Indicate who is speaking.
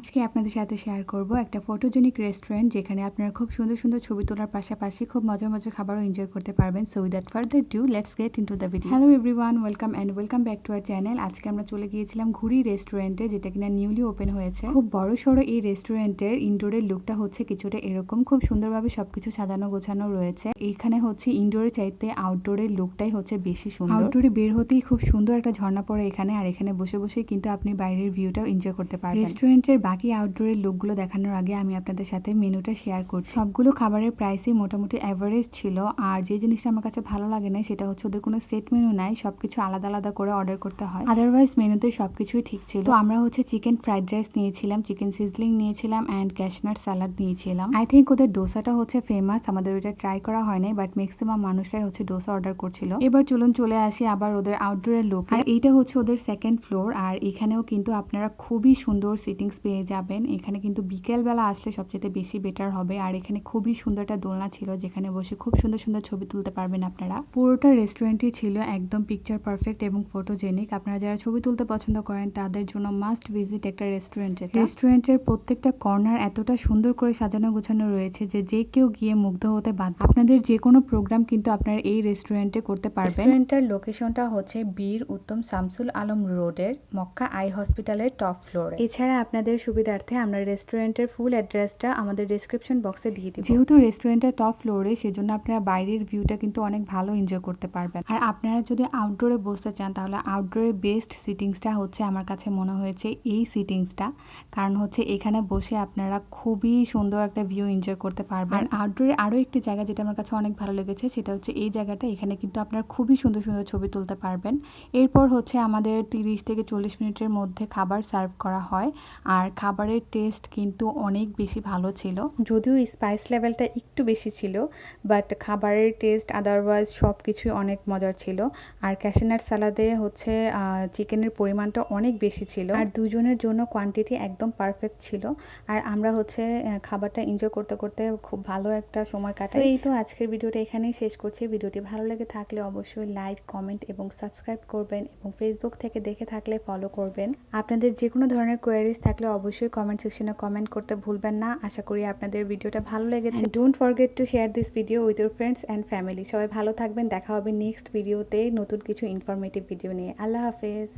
Speaker 1: আজকে আপনাদের সাথে শেয়ার করব একটা ফটোজেনিক রেস্টুরেন্ট যেখানে আপনারা খুব সুন্দর সুন্দর ছবি তোলার পাশাপাশি খুব মজার মজার খাবারও এনজয় করতে পারবেন। So without further do let's get into the video hello everyone welcome and welcome back to our channel আজকে আমরা চলে গিয়েছিলাম ঘুরি রেস্টুরেন্টে যেটা কিনা নিউলি ওপেন হয়েছে। খুব বড় সড়ো এই রেস্টুরেন্টের ইনডোরের লুকটা হচ্ছে কিছুটা এরকম। খুব সুন্দরভাবে সবকিছু সাজানো গোছানো রয়েছে। এখানে হচ্ছে ইনডোরের চাইতে আউটডোরের লুকটাই হচ্ছে বেশি সুন্দর। আউটডোরে বের হতেই খুব সুন্দর একটা ঝর্ণা পড়ে এখানে আর এখানে বসে বসে কিন্তু আপনি বাইরের ভিউটাও এনজয় করতে পারবেন। রেস্টুরেন্টের বাকি আউটডোরের লুকগুলো দেখানোর আগে আমি আপনাদের সাথে মেনুটা শেয়ার করছি। সবগুলো খাবারের প্রাইসই মোটামুটি অ্যাভারেজ ছিল। আর যে জিনিসটা আমার কাছে ভালো লাগে না সেটা হচ্ছে ওদের কোনো সেট মেনু নাই, সবকিছু আলাদা আলাদা করে অর্ডার করতে হয়। আদারওয়াইজ মেনুতে সবকিছুই ঠিক ছিল। তো আমরা হচ্ছে চিকেন ফ্রাইড রাইস নিয়েছিলাম চিকেন সিজলিং নিয়েছিলাম অ্যান্ড ক্যাশনাট স্যালাড নিয়েছিলাম। আই থিঙ্ক ওদের ডোসাটা হচ্ছে ফেমাস আমাদের ওইটা ট্রাই করা হয় নাই বাট ম্যাক্সিমাম মানুষরাই হচ্ছে ডোসা অর্ডার করছিল। এবার চলুন চলে আসি আবার ওদের আউটডোরের লুক এইটা হচ্ছে ওদের সেকেন্ড ফ্লোর আর এখানেও কিন্তু আপনারা খুবই সুন্দর সিটিংস পেয়ে যাবেন। এখানে কিন্তু বিকেলবেলা আসলে সবচেয়ে বেশি বেটার হবে। আর এখানে খুবই সুন্দর একটা দোলনা ছিল যেখানে বসে খুব সুন্দর সুন্দর ছবি তুলতে পারবেন আপনারা। পুরোটা রেস্টুরেন্টই ছিল একদম পিকচার পারফেক্ট এবং ফটোজেনিক আপনারা যারা ছবি তুলতে পছন্দ করেন তাদের জন্য মাস্ট ভিজিট একটা রেস্টুরেন্টে রেস্টুরেন্টের প্রত্যেকটা কর্নার এতটা সুন্দর করে সাজানো গোছানো রয়েছে যে যে কেউ গিয়ে মুগ্ধ হতে বাধ্য আপনাদের যে কোনো প্রোগ্রাম কিন্তু আপনারা এই রেস্টুরেন্টে করতে পারবেন। রেস্টুরেন্টের লোকেশনটা হচ্ছে বীর উত্তম শামসুল আলম রোডের মক্কা আই হসপিটালের টপ ফ্লোরে এছাড়া আপনাদের সুবিধার্থে আমরা রেস্টুরেন্টের ফুল অ্যাড্রেসটা আমাদের ডেসক্রিপশন বক্সে দিয়ে দিই যেহেতু রেস্টুরেন্টটা টপ ফ্লোরে সেজন্য আপনারা বাইরের ভিউটা কিন্তু অনেক ভালো এনজয় করতে পারবেন। আর আপনারা যদি আউটডোরে বসতে চান, তাহলে আউটডোরের বেস্ট সিটিংসটা হচ্ছে আমার কাছে মনে হয়েছে এই সিটিংসটা কারণ হচ্ছে এখানে বসে আপনারা খুবই সুন্দর একটা ভিউ এনজয় করতে পারবেন। আর আউটডোরে আরও একটি জায়গা যেটা আমার কাছে অনেক ভালো লেগেছে, সেটা হচ্ছে এই জায়গাটা। এখানে কিন্তু আপনারা খুবই সুন্দর সুন্দর ছবি তুলতে পারবেন। এরপর হচ্ছে আমাদের তিরিশ থেকে চল্লিশ মিনিটের মধ্যে খাবার সার্ভ করা হয়। আর খাবারের টেস্ট কিন্তু অনেক বেশি ভালো ছিল। যদিও স্পাইস লেভেলটা একটু বেশি ছিল বাট খাবারের টেস্ট আদারওয়াইজ সব কিছুই অনেক মজার ছিল। আর ক্যাশনাট সালাদে হচ্ছে চিকেনের পরিমাণটা অনেক বেশি ছিল। আর দুজনের জন্য কোয়ান্টিটি একদম পারফেক্ট ছিল। আর আমরা হচ্ছে খাবারটা এনজয় করতে করতে খুব ভালো একটা সময় কাটাই। এই তো আজকের ভিডিওটা এখানেই শেষ করছি। ভিডিওটি ভালো লেগে থাকলে অবশ্যই লাইক কমেন্ট এবং সাবস্ক্রাইব করবেন এবং ফেসবুক থেকে দেখে থাকলে ফলো করবেন। আপনাদের যে কোনো ধরনের কোয়ারিজ থাকলে অবশ্যই কমেন্ট সেকশনে কমেন্ট করতে ভুলবেন না। আশা করি আপনাদের ভিডিওটা ভালো লেগেছে। Don't forget to share this video with your friends and family সবাই ভালো থাকবেন। দেখা হবে নেক্সট ভিডিওতে নতুন কিছু ইনফরমেটিভ ভিডিও নিয়ে। আল্লাহ হাফেজ।